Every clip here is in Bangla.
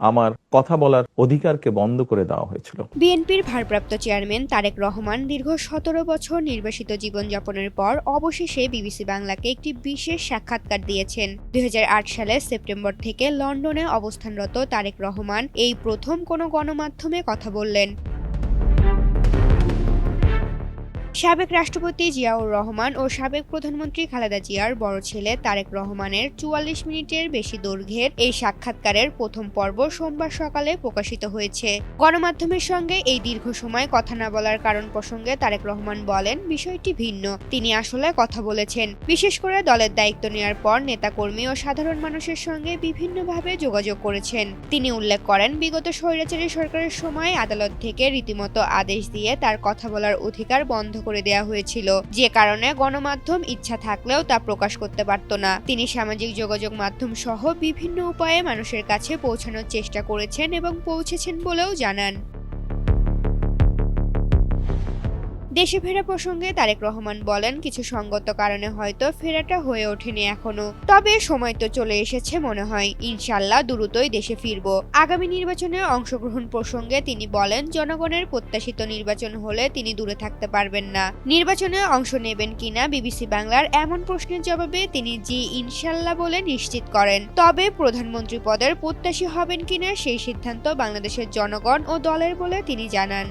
আমার কথা বলার অধিকারকে বন্ধ করে দেওয়া হয়েছিল। বিএনপির ভারপ্রাপ্ত চেয়ারম্যান তারেক রহমান দীর্ঘ সতেরো বছর নির্বাসিত জীবনযাপনের পর অবশেষে বিবিসি বাংলাকে একটি বিশেষ সাক্ষাৎকার দিয়েছেন। দুই সালে সেপ্টেম্বর থেকে লন্ডনে অবস্থানরত তারেক রহমান এই প্রথম কোনো গণমাধ্যমে কথা বললেন। সাবেক রাষ্ট্রপতি জিয়াউর রহমান ও সাবেক প্রধানমন্ত্রী খালেদা জিয়ার বড় ছেলে তারেক রহমানের চুয়াল্লিশ মিনিটের বেশি দৈর্ঘ্যের এই সাক্ষাৎকারের প্রথম পর্ব সোমবার সকালে প্রকাশিত হয়েছে। গণমাধ্যমের সঙ্গে এই দীর্ঘ সময় কথা না বলার কারণ প্রসঙ্গে তারেক রহমান বলেন, বিষয়টি ভিন্ন। তিনি আসলে কথা বলেছেন। বিশেষ করে দলের দায়িত্ব নেওয়ার পর নেতাকর্মী ও সাধারণ মানুষের সঙ্গে বিভিন্নভাবে যোগাযোগ করেছেন। তিনি উল্লেখ করেন, বিগত স্বৈরাচারী সরকারের সময় আদালত থেকে রীতিমতো আদেশ দিয়ে তার কথা বলার অধিকার বন্ধ করে দেয়া হয়েছিল। যে কারণে গণমাধ্যম ইচ্ছা থাকলেও তা প্রকাশ করতে পারত না। তিনি সামাজিক যোগাযোগ মাধ্যম সহ বিভিন্ন উপায়ে মানুষের কাছে পৌঁছানোর চেষ্টা করেছেন এবং পৌঁছেছেন বলেও জানান। দেশে ফেরা প্রসঙ্গে তারেক রহমান বলেন, কিছু সঙ্গত কারণে হয়তো ফেরাটা হয়ে ওঠেনি এখনও। তবে সময় তো চলে এসেছে মনে হয়। ইনশাল্লাহ দ্রুতই দেশে ফিরব। আগামী নির্বাচনে অংশগ্রহণ প্রসঙ্গে তিনি বলেন, জনগণের প্রত্যাশিত নির্বাচন হলে তিনি দূরে থাকতে পারবেন না। নির্বাচনে অংশ নেবেন কিনা বিবিসি বাংলার এমন প্রশ্নের জবাবে তিনি জি ইনশাল্লাহ বলে নিশ্চিত করেন। তবে প্রধানমন্ত্রী পদের প্রত্যাশী হবেন কিনা সেই সিদ্ধান্ত বাংলাদেশের জনগণ ও দলের বলে তিনি জানান।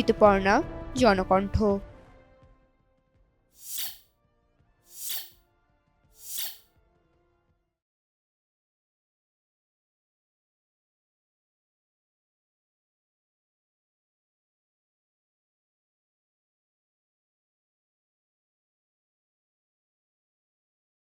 ঋতুপর্ণা জনকণ্ঠ।